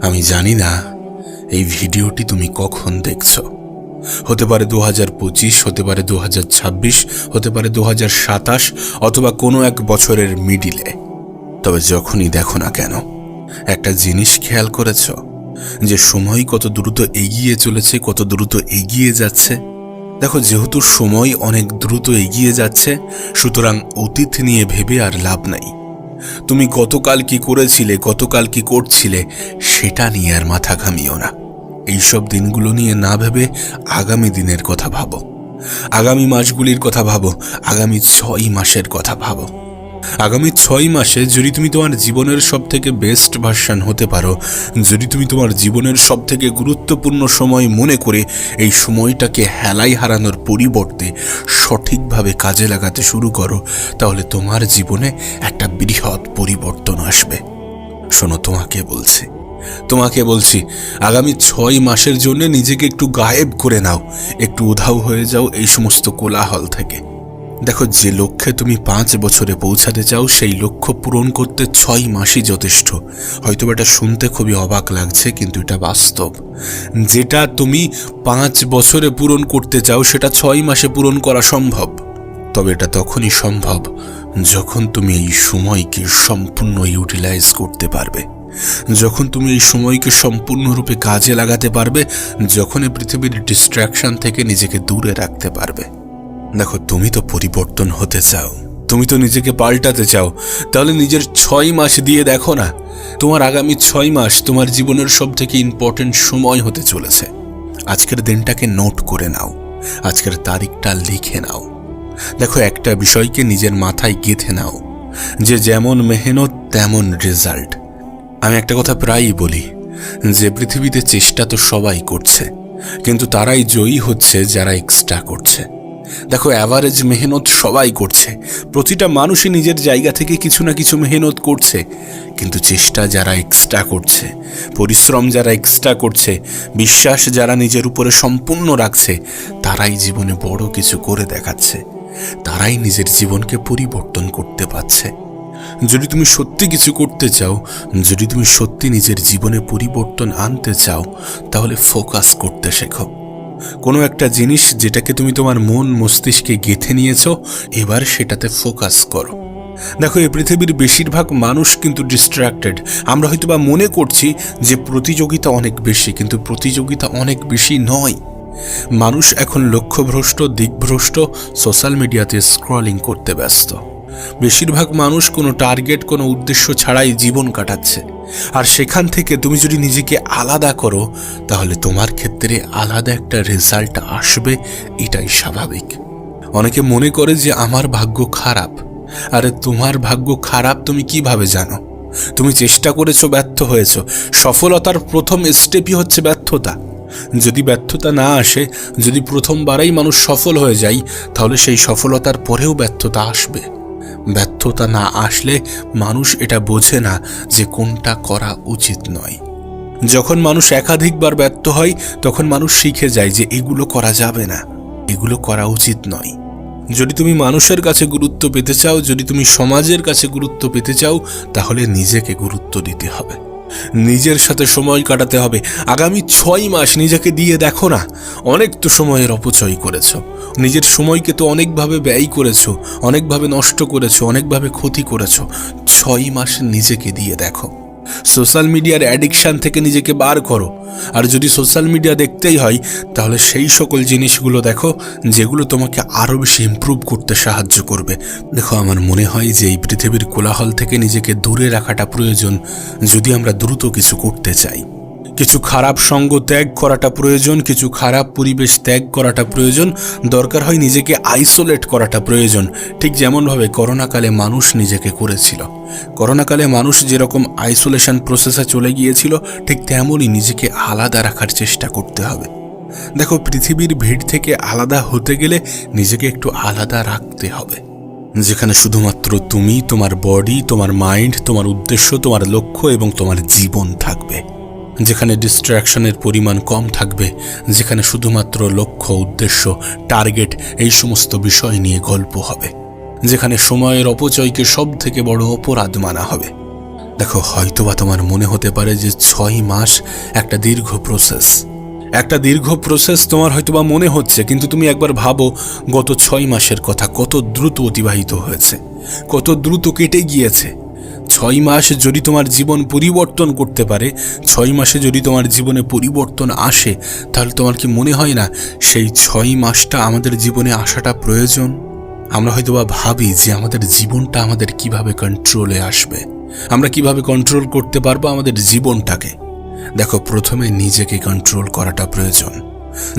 আমি জানি না এই ভিডিওটি তুমি কখন দেখছ। হতে পারে দু হাজার পঁচিশ, হতে পারে দু হাজার ছাব্বিশ, হতে পারে দু হাজার সাতাশ, অথবা কোনো এক বছরের মিডিলে। তবে যখনই দেখো না কেন, একটা জিনিস খেয়াল করেছ, যে সময় কত দ্রুত এগিয়ে চলেছে, কত দ্রুত এগিয়ে যাচ্ছে। দেখো, যেহেতু সময় অনেক দ্রুত এগিয়ে যাচ্ছে, সুতরাং অতীত নিয়ে ভেবে আর লাভ নাই। তুমি গতকাল কি করেছিলে, গতকাল কি করছিলে, সেটা নিয়ে আর মাথা ঘামিও না। এইসব দিনগুলো নিয়ে না ভেবে আগামী দিনের কথা ভাবো। আগামী মাসগুলির কথা ভাবো, আগামী ছয় মাসের কথা ভাবো। আগামী ছয় মাসে যদি তুমি তোমার জীবনের সব থেকে বেস্ট ভার্সান হতে পারো, যদি তুমি তোমার জীবনের সব থেকে গুরুত্বপূর্ণ সময় মনে করে এই সময়টাকে হেলাই হারানোর পরিবর্তে সঠিকভাবে কাজে লাগাতে শুরু করো, তাহলে তোমার জীবনে একটা বৃহৎ পরিবর্তন আসবে। শোনো, তোমাকে বলছি তোমাকে বলছি, আগামী ছয় মাসের জন্য নিজেকে একটু গায়েব করে নাও, একটু উধাও হয়ে যাও এই সমস্ত কোলাহল থেকে। দেখো, যে লক্ষ্যে তুমি পাঁচ বছরে পৌঁছাতে চাও, সেই লক্ষ্য পূরণ করতে ছয় মাসই যথেষ্ট। হয়তো এটা শুনতে খুবই অবাক লাগছে, কিন্তু এটা বাস্তব। যেটা তুমি পাঁচ বছরে পূরণ করতে চাও, সেটা ছয় মাসে পূরণ করা সম্ভব। তবে এটা তখনই সম্ভব যখন তুমি এই সময়কে সম্পূর্ণ ইউটিলাইজ করতে পারবে। যখন তুমি এই সময়কে সম্পূর্ণরূপে কাজে লাগাতে পারবে, যখন পৃথিবীর ডিস্ট্র্যাকশন থেকে নিজেকে দূরে রাখতে পারবে। দেখো, তুমি তো পরিবর্তন হতে চাও। তুমি তো নিজেকে পাল্টাতে চাও। তাহলে নিজের ছয় মাস দিয়ে দেখো না, তোমার আগামী ছয় মাস তোমার জীবনের সব থেকে ইম্পর্টেন্ট সময় হতে চলেছে। আজকের দিনটাকে নোট করে নাও। আজকের তারিখটা লিখে নাও। দেখো, একটা বিষয়কে নিজের মাথায় গেঁথে নাও। যে যেমন মেহনত, তেমন রেজাল্ট আমি একটা কথা প্রায়ই বলি, যে পৃথিবীতে চেষ্টা তো সবাই করছে, কিন্তু তারাই জয়ী হচ্ছে যারা এক্সট্রা করছে। দেখো অ্যাভারেজ মেহনত সবাই করছে। প্রতিটা মানুষই নিজের জায়গা থেকে কিছু না কিছু মেহনত করছে। কিন্তু চেষ্টা যারা এক্সট্রা করছে, পরিশ্রম যারা এক্সট্রা করছে, বিশ্বাস যারা নিজের উপরে সম্পূর্ণ রাখছে, তারাই জীবনে বড় কিছু করে দেখাচ্ছে। তারাই নিজের জীবনকে পরিবর্তন করতে পারছে। যদি তুমি সত্যি কিছু করতে চাও, যদি তুমি সত্যি নিজের জীবনে পরিবর্তন আনতে চাও, তাহলে ফোকাস করতে শেখো। কোনো একটা জিনিস যেটাকে তুমি তোমার মন মস্তিষ্কে গেঁথে নিয়েছো, এবার সেটাতে ফোকাস করো। দেখো, এই পৃথিবীর বেশিরভাগ মানুষ কিন্তু ডিস্ট্র্যাক্টেড আমরা হয়তো বা মনে করছি যে প্রতিযোগিতা অনেক বেশি, কিন্তু প্রতিযোগিতা অনেক বেশি নয়। মানুষ এখন লক্ষ্যভ্রষ্ট, দিকভ্রষ্ট সোশ্যাল মিডিয়াতে স্ক্রলিং করতে ব্যস্ত। বেশিরভাগ মানুষ কোনো টার্গেট, কোনো উদ্দেশ্য ছাড়াই জীবন কাটাচ্ছে। আর সেখান থেকে তুমি যদি নিজেকে আলাদা করো, তাহলে তোমার ক্ষেত্রে আলাদা একটা রেজাল্ট আসবে, এটাই স্বাভাবিক। অনেকে মনে করে যে আমার ভাগ্য খারাপ। আরে, তোমার ভাগ্য খারাপ তুমি কীভাবে জানো? তুমি চেষ্টা করেছ, ব্যর্থ হয়েছ। সফলতার প্রথম স্টেপই হচ্ছে ব্যর্থতা। যদি ব্যর্থতা না আসে, যদি প্রথমবারেই মানুষ সফল হয়ে যায়, তাহলে সেই সফলতার পরেও ব্যর্থতা আসবে। ব্যর্থতা না আসলে মানুষ এটা বোঝে না যে কোনটা করা উচিত নয়। যখন মানুষ একাধিকবার ব্যর্থ হয়, তখন মানুষ শিখে যায় যে এগুলো করা যাবে না, এগুলো করা উচিত নয়। যদি তুমি মানুষের কাছে গুরুত্ব পেতে চাও, যদি তুমি সমাজের কাছে গুরুত্ব পেতে চাও, তাহলে নিজেকে গুরুত্ব দিতে হবে। নিজের সাথে সময় কাটাতে হবে। আগামী ছয় মাস নিজেকে দিয়ে দেখো না। অনেক তো সময়ের অপচয় করেছ। নিজের সময়কে তো অনেকভাবে ব্যয় করেছ, অনেকভাবে নষ্ট করেছ, অনেকভাবে ক্ষতি করেছ। ছয় মাস নিজেকে দিয়ে দেখো। সোশ্যাল মিডিয়ার অ্যাডিকশান থেকে নিজেকে বার করো। আর যদি সোশ্যাল মিডিয়া দেখতেই হয়, তাহলে সেই সকল জিনিসগুলো দেখো, যেগুলো তোমাকে আরও বেশি ইম্প্রুভ করতে সাহায্য করবে। দেখো, আমার মনে হয় যে এই পৃথিবীর কোলাহল থেকে নিজেকে দূরে রাখাটা প্রয়োজন, যদি আমরা দ্রুত কিছু করতে চাই। কিছু খারাপ সঙ্গ ত্যাগ করাটা প্রয়োজন, কিছু খারাপ পরিবেশ ত্যাগ করাটা প্রয়োজন, দরকার হয় নিজেকে আইসোলেট করাটা প্রয়োজন। ঠিক যেমনভাবে করোনাকালে মানুষ নিজেকে করেছিল। করোনাকালে মানুষ যেরকম আইসোলেশন প্রসেসে চলে গিয়েছিল, ঠিক তেমনই নিজেকে আলাদা রাখার চেষ্টা করতে হবে। দেখো, পৃথিবীর ভিড় থেকে আলাদা হতে গেলে নিজেকে একটু আলাদা রাখতে হবে। যেখানে শুধুমাত্র তুমি, তোমার বডি তোমার মাইন্ড তোমার উদ্দেশ্য, তোমার লক্ষ্য এবং তোমার জীবন থাকবে। যেখানে ডিস্ট্র্যাকশনের পরিমাণ কম থাকবে, যেখানে শুধুমাত্র লক্ষ্য, উদ্দেশ্য টার্গেট এই সমস্ত বিষয় নিয়ে গল্প হবে, যেখানে সময়ের অপচয়কে সব থেকে বড় অপরাধ মানা হবে। দেখো, হয়তোবা তোমার মনে হতে পারে যে ছয় মাস একটা দীর্ঘ প্রসেস একটা দীর্ঘ প্রসেস তোমার হয়তোবা মনে হচ্ছে, কিন্তু তুমি একবার ভাবো, গত ছয় মাসের কথা কত দ্রুত অতিবাহিত হয়েছে, কত দ্রুত কেটে গিয়েছে। ছয় মাস যদি তোমার জীবন পরিবর্তন করতে পারে, ছয় মাসে যদি তোমার জীবনে পরিবর্তন আসে, তাহলে তোমার কি মনে হয় না সেই ছয় মাসটা আমাদের জীবনে আসাটা প্রয়োজন? আমরা হয়তোবা ভাবি যে আমাদের জীবনটা আমাদের কীভাবে কন্ট্রোলে আসবে? আমরা কীভাবে কন্ট্রোল করতে পারব আমাদের জীবনটাকে? দেখো, প্রথমে নিজেকে কন্ট্রোল করাটা প্রয়োজন।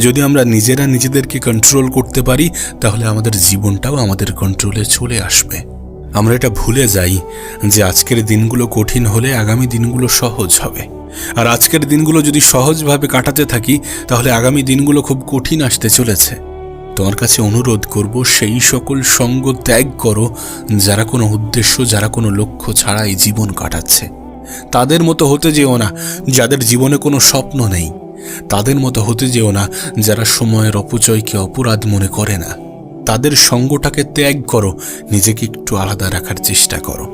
যদি আমরা নিজেরা নিজেদেরকে কন্ট্রোল করতে পারি, তাহলে আমাদের জীবনটাও আমাদের কন্ট্রোলে চলে আসবে। আমরা এটা ভুলে যাই যে আজকের দিনগুলো কঠিন হলে আগামী দিনগুলো সহজ হবে। আর আজকের দিনগুলো যদি সহজভাবে কাটাতে থাকি, তাহলে আগামী দিনগুলো খুব কঠিন আসতে চলেছে। তোমার কাছে অনুরোধ করব, সেই সকল সঙ্গ ত্যাগ করো, যারা কোনো উদ্দেশ্য, যারা কোনো লক্ষ্য ছাড়াই জীবন কাটাচ্ছে। তাদের মতো হতে যেও না, যাদের জীবনে কোনো স্বপ্ন নেই। তাদের মতো হতে যেও না, যারা সময়ের অপচয়কে অপরাধ মনে করে না। তাদের সঙ্গটাকে ত্যাগ করো, নিজেকে একটু আলাদা রাখার চেষ্টা করো।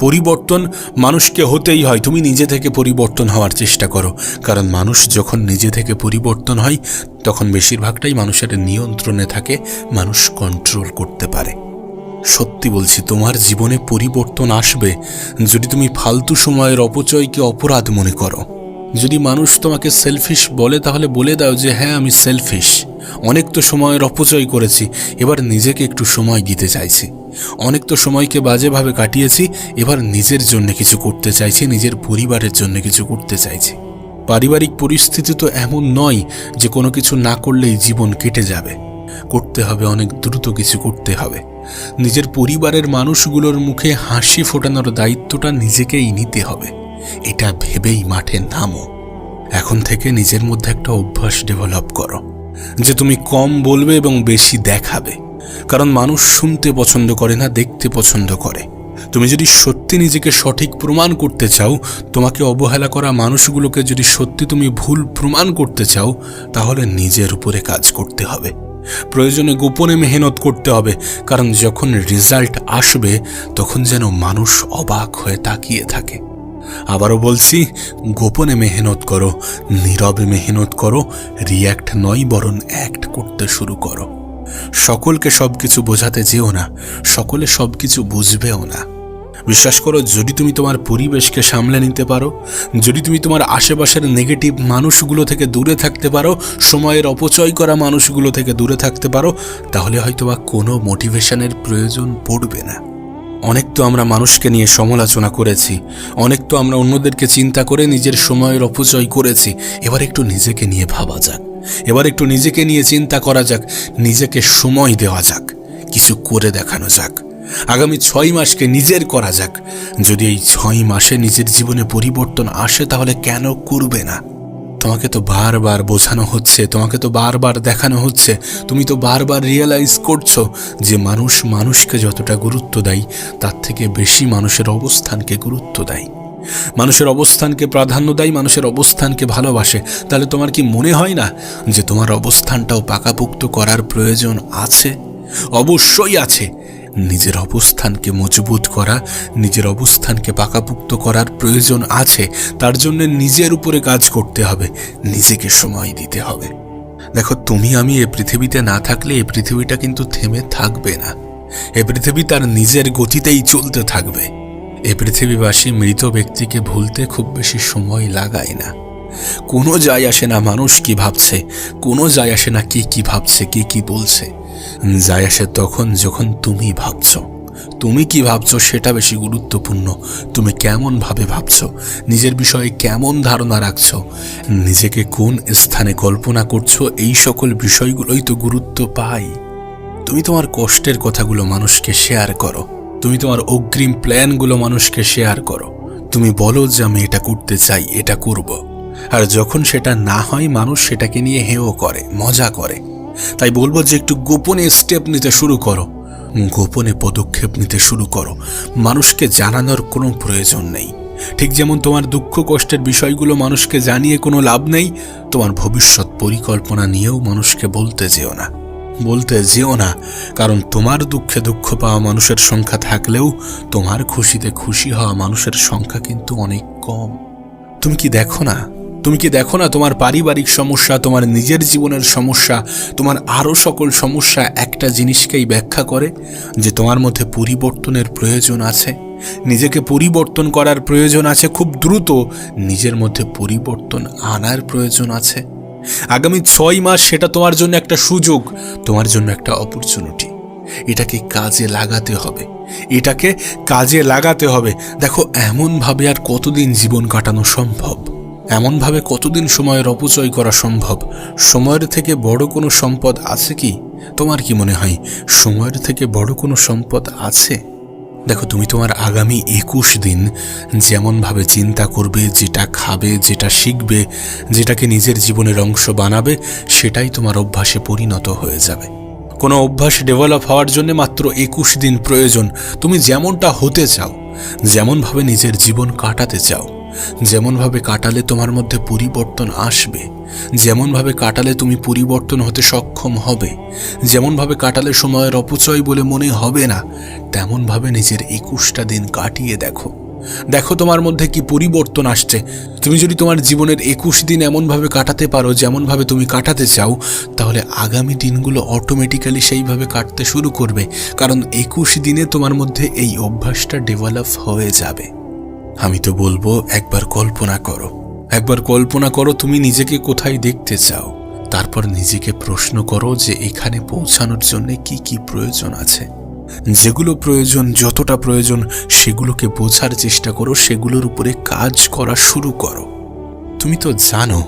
পরিবর্তন মানুষকে হতেই হয়, তুমি নিজে থেকে পরিবর্তন হওয়ার চেষ্টা করো। কারণ মানুষ যখন নিজে থেকে পরিবর্তন হয়, তখন বেশিরভাগটাই মানুষের নিয়ন্ত্রণে থাকে, মানুষ কন্ট্রোল করতে পারে। সত্যি বলছি, তোমার জীবনে পরিবর্তন আসবে যদি তুমি ফালতু সময়ের অপচয়কে অপরাধ মনে করো। যদি মানুষ তোমাকে সেলফিশ বলে, তাহলে বলে দাও যে হ্যাঁ আমি সেলফিশ অনেক তো সময়ের অপচয় করেছি, এবার নিজেকে একটু সময় দিতে চাইছি। অনেক তো সময়কে বাজেভাবে কাটিয়েছি, এবার নিজের জন্য কিছু করতে চাইছি, নিজের পরিবারের জন্য কিছু করতে চাইছি। পারিবারিক পরিস্থিতি তো এমন নয় যে কোনো কিছু না করলেই জীবন কেটে যাবে। করতে হবে, অনেক দ্রুত কিছু করতে হবে। নিজের পরিবারের মানুষগুলোর মুখে হাসি ফোটানোর দায়িত্বটা নিজেকেই নিতে হবে। এটা ভেবেই মাঠে নামো। এখন থেকে নিজের মধ্যে একটা অভ্যাস ডেভেলপ করো। যে তুমি কম বলবে এবং বেশি দেখাবে। কারণ মানুষ শুনতে পছন্দ করে না, দেখতে পছন্দ করে। তুমি যদি সত্যি নিজেকে সঠিক প্রমাণ করতে চাও, তোমাকে অবহেলা করা মানুষগুলোকে যদি সত্যি তুমি ভুল প্রমাণ করতে চাও, তাহলে নিজের উপরে কাজ করতে হবে। প্রয়োজনে গোপনে মেহনত করতে হবে, কারণ যখন রেজাল্ট আসবে, তখন যেন মানুষ অবাক হয়ে তাকিয়ে থাকে। আবারও বলছি, গোপনে মেহনত করো, নীরবে মেহনত করো রিয়্যাক্ট নয়, বরং অ্যাক্ট করতে শুরু করো। সকলকে সব কিছু বোঝাতে যেও না, সকলে সব কিছু বুঝবেও না। বিশ্বাস করো, যদি তুমি তোমার পরিবেশকে সামলে নিতে পারো, যদি তুমি তোমার আশেপাশের নেগেটিভ মানুষগুলো থেকে দূরে থাকতে পারো, সময়ের অপচয় করা মানুষগুলো থেকে দূরে থাকতে পারো, তাহলে হয়তোবা কোনো মোটিভেশনের প্রয়োজন পড়বে না। অনেক তো আমরা মানুষকে নিয়ে সমালোচনা করেছি, অনেক তো আমরা অন্যদেরকে চিন্তা করে নিজের সময়ের অপচয় করেছি। এবার একটু নিজেকে নিয়ে ভাবা যাক, এবার একটু নিজেকে নিয়ে চিন্তা করা যাক, নিজেকে সময় দেওয়া যাক, কিছু করে দেখানো যাক। আগামী ছয় মাসকে নিজের করা যাক, যদি এই ছয় মাসে নিজের জীবনে পরিবর্তন আসে তাহলে কেন করবে না? তোমাকে তো বারবার বোঝানো হচ্ছে, তোমাকে তো বারবার দেখানো হচ্ছে, তুমি তো বারবার রিয়েলাইজ করছ যে মানুষ মানুষকে যতটা গুরুত্ব দেয়, তার থেকে বেশি মানুষের অবস্থানকে গুরুত্ব দেয়। মানুষের অবস্থানকে প্রাধান্য দেয়, মানুষের অবস্থানকে ভালোবাসে। তাহলে তোমার কি মনে হয় না যে তোমার অবস্থানটাও পাকাপুক্ত করার প্রয়োজন আছে? অবশ্যই আছে। নিজের অবস্থানকে মজবুত করা, নিজের অবস্থানকে পাকাপুক্ত করার প্রয়োজন আছে, তার জন্য নিজের উপরে কাজ করতে হবে, নিজেকে সময় দিতে হবে। দেখো, তুমি আমি এ পৃথিবীতে না থাকলে এ পৃথিবীটা কিন্তু থেমে থাকবে না। এ পৃথিবী তার নিজের গতিতেই চলতে থাকবে। এ পৃথিবীবাসী মৃত ব্যক্তিকে ভুলতে খুব বেশি সময় লাগায় না। কোনো যায় আসে না মানুষ কি ভাবছে, কোনো যায় আসে না কে কি ভাবছে, কে কি বলছে। যায় আসে তখন যখন তুমি ভাবছ। তুমি কি ভাবছ সেটা বেশি গুরুত্বপূর্ণ। তুমি কেমন ভাবে ভাবছ, নিজের বিষয়ে কেমন ধারণা রাখছো, নিজেকে কোন স্থানে কল্পনা করছ, এই সকল বিষয়গুলোই তো গুরুত্ব পাই। তুমি তোমার কষ্টের কথাগুলো মানুষকে শেয়ার করো। তুমি তোমার অগ্রিম প্ল্যানগুলো মানুষকে শেয়ার করো। তুমি বলো যে আমি এটা করতে চাই, এটা করব। আর যখন সেটা না হয়, মানুষ সেটাকে নিয়ে হেও করে, মজা করে। তাই বলব যে একটু গোপনে স্টেপ নিতে শুরু করো। গোপনে পদক্ষেপ নিতে শুরু করো। মানুষকে জানানোর কোনো প্রয়োজন নেই। ঠিক যেমন তোমার দুঃখ কষ্টের বিষয়গুলো মানুষকে জানিয়ে কোনো লাভ নেই, তোমার ভবিষ্যৎ পরিকল্পনা নিয়েও মানুষকে বলতে যেও না। বলতে যেও না, কারণ তোমার দুঃখে দুঃখ পাওয়া মানুষের সংখ্যা থাকলেও তোমার খুশিতে খুশি হওয়া মানুষের সংখ্যা কিন্তু অনেক কম। তুমি কি দেখো না তুমি কি দেখো না তোমার পারিবারিক সমস্যা, তোমার নিজের জীবনের সমস্যা, তোমার আরও সকল সমস্যা একটা জিনিসকেই ব্যাখ্যা করে? যে তোমার মধ্যে পরিবর্তনের প্রয়োজন আছে। নিজেকে পরিবর্তন করার প্রয়োজন আছে, খুব দ্রুত নিজের মধ্যে পরিবর্তন আনার প্রয়োজন আছে। আগামী ছয় মাস সেটা তোমার জন্য একটা সুযোগ, তোমার জন্য একটা অপরচুনিটি এটাকে কাজে লাগাতে হবে। এটাকে কাজে লাগাতে হবে। দেখো, এমনভাবে আর কতদিন জীবন কাটানো সম্ভব? এমনভাবে কতদিন সময়ের অপচয় করা সম্ভব? সময়ের থেকে বড় কোনো সম্পদ আছে কি? তোমার কি মনে হয় সময়ের থেকে বড় কোনো সম্পদ আছে? দেখো, তুমি তোমার আগামী একুশ দিন যেমনভাবে চিন্তা করবে, যেটা খাবে, যেটা শিখবে, যেটাকে নিজের জীবনের অংশ বানাবে, সেটাই তোমার অভ্যাসে পরিণত হয়ে যাবে। কোনো অভ্যাস ডেভেলপ হওয়ার জন্য মাত্র একুশ দিন প্রয়োজন। তুমি যেমনটা হতে চাও, যেমনভাবে নিজের জীবন কাটাতে চাও যেমনভাবে কাটালে তোমার মধ্যে পরিবর্তন আসবে, যেমনভাবে কাটালে তুমি পরিবর্তন হতে সক্ষম হবে, যেমনভাবে কাটালে সময়ের অপচয় বলে মনে হবে না, তেমনভাবে নিজের একুশটা দিন কাটিয়ে দেখো। দেখো তোমার মধ্যে কি পরিবর্তন আসছে। তুমি যদি তোমার জীবনের একুশ দিন এমনভাবে কাটাতে পারো যেমনভাবে তুমি কাটাতে চাও, তাহলে আগামী দিনগুলো অটোমেটিক্যালি সেইভাবে কাটতে শুরু করবে, কারণ একুশ দিনে তোমার মধ্যে এই অভ্যাসটা ডেভেলপ হয়ে যাবে। আমি তো বলব, একবার কল্পনা করো। একবার কল্পনা করো তুমি নিজেকে কোথায় দেখতে চাও। তারপর নিজেকে প্রশ্ন করো যে এখানে পৌঁছানোর জন্য কি কি প্রয়োজন আছে। যেগুলো প্রয়োজন, যতটা প্রয়োজন, সেগুলোকে বোঝার চেষ্টা করো, সেগুলোর উপরে কাজ করা শুরু করো। তুমি তো জানো,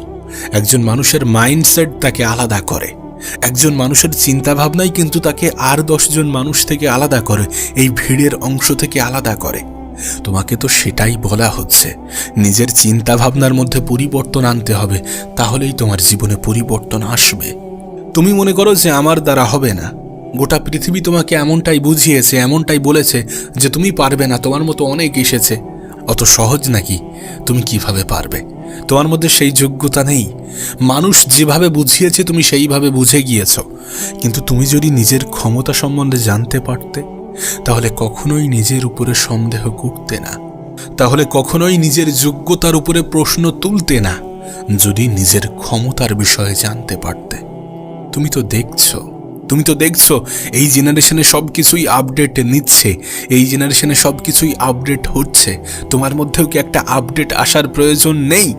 একজন মানুষের মাইন্ডসেট তাকে আলাদা করে। একজন মানুষের চিন্তা ভাবনাই কিন্তু তাকে আর দশজন মানুষ থেকে আলাদা করে, এই ভিড়ের অংশ থেকে আলাদা করে। তোমাকে তো সেটাই বলা হচ্ছে। নিজের চিন্তা ভাবনার মধ্যে পরিবর্তন আনতে হবে, তাহলেই তোমার জীবনে পরিবর্তন আসবে। তুমি মনে করো যে আমার দ্বারা হবে না। গোটা পৃথিবী তোমাকে এমনটাই বুঝিয়েছে, এমনটাই বলেছে যে তুমি পারবে না, তোমার মতো অনেক এসেছে। অত সহজ নাকি? তুমি কীভাবে পারবে? তোমার মধ্যে সেই যোগ্যতা নেই। মানুষ যেভাবে বুঝিয়েছে, তুমি সেইভাবে বুঝে গিয়েছ। কিন্তু তুমি যদি নিজের ক্ষমতা সম্বন্ধে জানতে পারতে তাহলে কখনোই নিজের উপরে সন্দেহ করতে না। তাহলে কখনোই নিজের যোগ্যতার উপরে প্রশ্ন তুলতে না, যদি নিজের ক্ষমতার বিষয়ে জানতে পারতে। তুমি তো দেখছ, তুমি তো দেখছ, এই জেনারেশনে সব কিছুই আপডেট নিচ্ছে, এই জেনারেশনে সব কিছুই আপডেট হচ্ছে। তোমার মধ্যেও কি একটা আপডেট আসার প্রয়োজন নেই?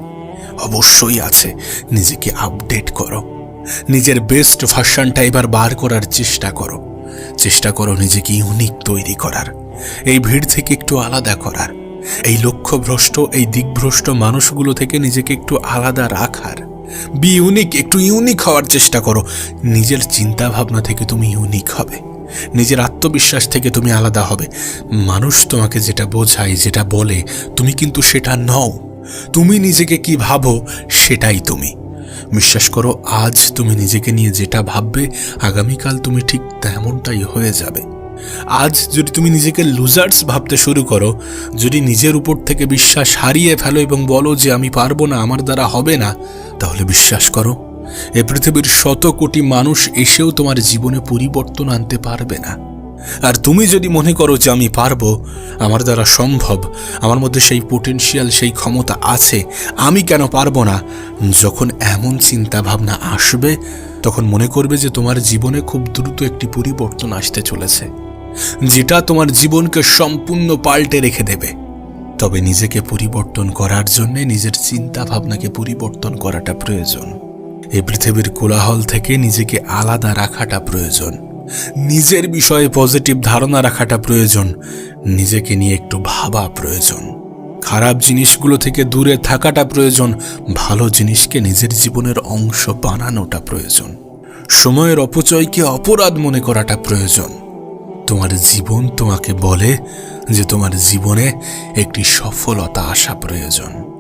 অবশ্যই আছে, নিজেকে আপডেট করো। নিজের বেস্ট ভার্সানটা এবার বার করার চেষ্টা করো। চেষ্টা করো নিজেকে ইউনিক তৈরি করার। এই ভিড় থেকে একটু আলাদা করার। এই লক্ষ্যভ্রষ্ট, এই দিকভ্রষ্ট মানুষগুলো থেকে নিজেকে একটু আলাদা রাখার। বি ইউনিক একটু ইউনিক হওয়ার চেষ্টা করো। নিজের চিন্তা ভাবনা থেকে তুমি ইউনিক হবে। নিজের আত্মবিশ্বাস থেকে তুমি আলাদা হবে। মানুষ তোমাকে যেটা বোঝায়, যেটা বলে, তুমি কিন্তু সেটা নও। তুমি নিজেকে কি ভাবো, সেটাই তুমি। বিশ্বাস করো, আজ তুমি নিজেকে নিয়ে যেটা ভাববে, আগামীকাল তুমি ঠিক তেমনটাই হয়ে যাবে। আজ যদি তুমি নিজেকে লুজার্স ভাবতে শুরু করো, যদি নিজের উপর থেকে বিশ্বাস হারিয়ে ফেলো এবং বলো যে আমি পারব না, আমার দ্বারা হবে না, তাহলে বিশ্বাস করো, এ পৃথিবীর শত কোটি মানুষ এসেও তোমার জীবনে পরিবর্তন আনতে পারবে না। আর তুমি যদি মনে করো যে আমি পারব, আমার দ্বারা সম্ভব, আমার মধ্যে সেই পোটেনশিয়াল সেই ক্ষমতা আছে, আমি কেন পারব না? যখন এমন চিন্তা ভাবনা আসবে, তখন মনে করবে যে তোমার জীবনে খুব দ্রুত একটি পরিবর্তন আসতে চলেছে, যেটা তোমার জীবনকে সম্পূর্ণ পাল্টে রেখে দেবে। তবে নিজেকে পরিবর্তন করার জন্য নিজের চিন্তা ভাবনাকে পরিবর্তন করাটা প্রয়োজন। এই পৃথিবীর কোলাহল থেকে নিজেকে আলাদা রাখাটা প্রয়োজন। নিজের বিষয়ে পজিটিভ ধারণা রাখাটা প্রয়োজন, নিজেকে নিয়ে একটু ভাবা প্রয়োজন। খারাপ জিনিসগুলো থেকে দূরে থাকাটা প্রয়োজন, ভালো জিনিসকে নিজের জীবনের অংশ বানানোটা প্রয়োজন। সময়ের অপচয়কে অপরাধ মনে করাটা প্রয়োজন। তোমার জীবন তোমাকে বলে যে তোমার জীবনে একটি সফলতা আসা প্রয়োজন।